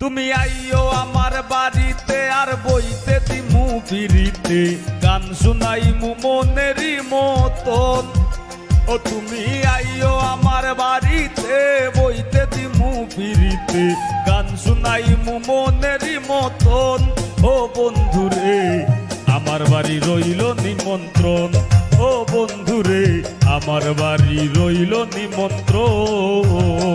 তুমি আইও আমার বাড়িতে আর বইতে দিমু ফিরিতে গান শুনাইমু মনেরই মতন। ও তুমি আইও আমার বাড়িতে, বইতে দিমু পিড়িতে। গান শুনাইমু মনেরই মতন। ও বন্ধুরে, আমার বাড়ি রইল নিমন্ত্রণ। ও বন্ধুরে, আমার বাড়ি রইল নিমন্ত্রণ।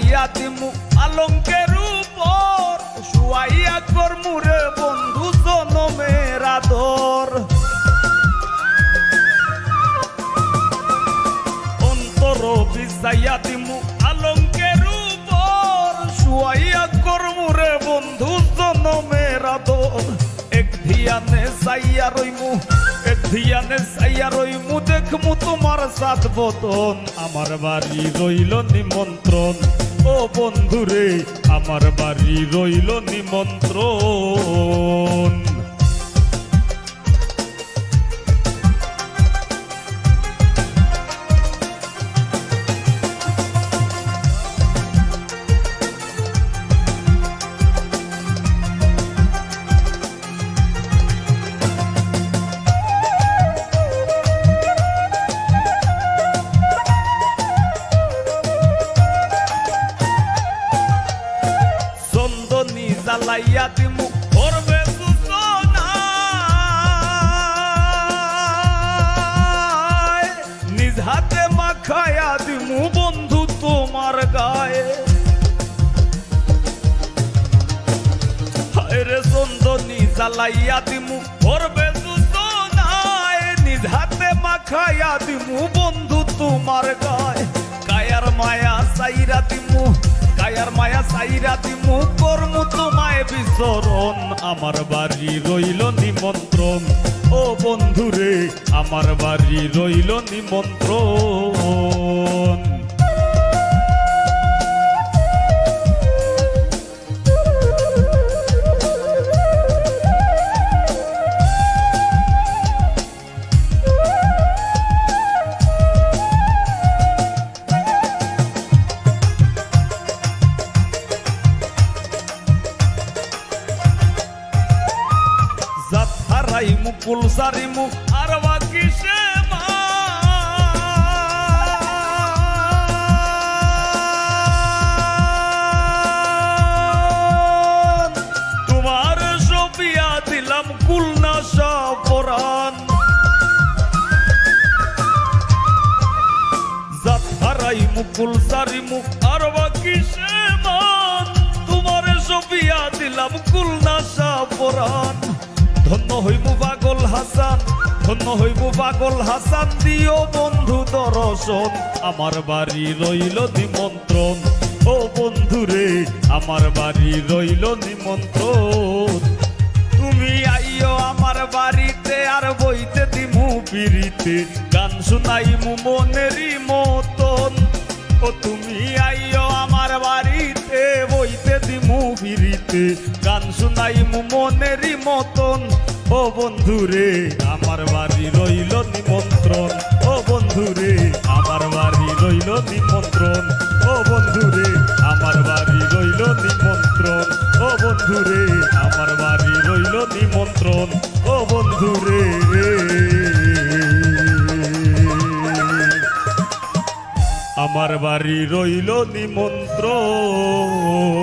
বিছাইয়া দিমু আলঙ্কের উপর, শুয়াইয়া কর্মুরে বন্ধু জনমের আদর। অন্তর বিছাইয়া দিমু আলঙ্কের উপর, শুয়াইয়া কর্মুরে বন্ধু জনমের আদর। ধিয়ানে সাইয়া রইমু এ ধিয়ানে সাইয়া রইমু, দেখমু তোমার সাত বতন। আমার বাড়ি রইল নিমন্ত্রণ। ও বন্ধুরে, আমার বাড়ি রইল নিমন্ত্রণ। জ্বালাইয়া দিমু করবে। নিজ হাতে মাখায়া দিমু বন্ধু তোমার গায়ে রে চন্দনী, জ্বালাইয়া দিমু করবে। নিজ হাতে মাখায়া দিমু বন্ধু তোমার গায়ে কায়ার মায়া সাইরা দিমু কায়ার মায়া সাইরা দিমু, করমু তোমায় বিচরণ। আমার বাড়ি রইল নিমন্ত্রণ। ও বন্ধুরে, আমার বাড়ি রইল নিমন্ত্রণ। কুল সারিমু আর বাকি সে। তোমার সবিয়া দিলাম কুলনা সপরান জাত হারাইমু কুল সারিমু আর বাকি সে মান তোমার সবিয়া দিলাম কুলনা সপরান ধন্য হইমু পাগল হাসান ধন্য হইমু পাগল হাসান, দিও বন্ধু দর্শন। আমার বাড়ি রইল নিমন্ত্রণ। ও বন্ধুরে, আমার বাড়ি রইল নিমন্ত্রণ। তুমি আইও আমার বাড়িতে, আর বইতে দিমু পিড়িতে। গান শুনাইমু মনেরই মতন। ও তুমি আইও আমার দিমু পিড়িতে গান শুনাইমু মনেরই মতন। ও বন্ধুরে, আমার বাড়ি রইল নিমন্ত্রণ। ও বন্ধুরে, আমার বাড়ি রইল নিমন্ত্রণ। ও বন্ধুরে, আমার বাড়ি রইল নিমন্ত্রণ। ও বন্ধুরে, আমার বাড়ি রইল নিমন্ত্রণ। ও বন্ধুরে। আমার বাড়ি রইল নিমন্ত্রণ।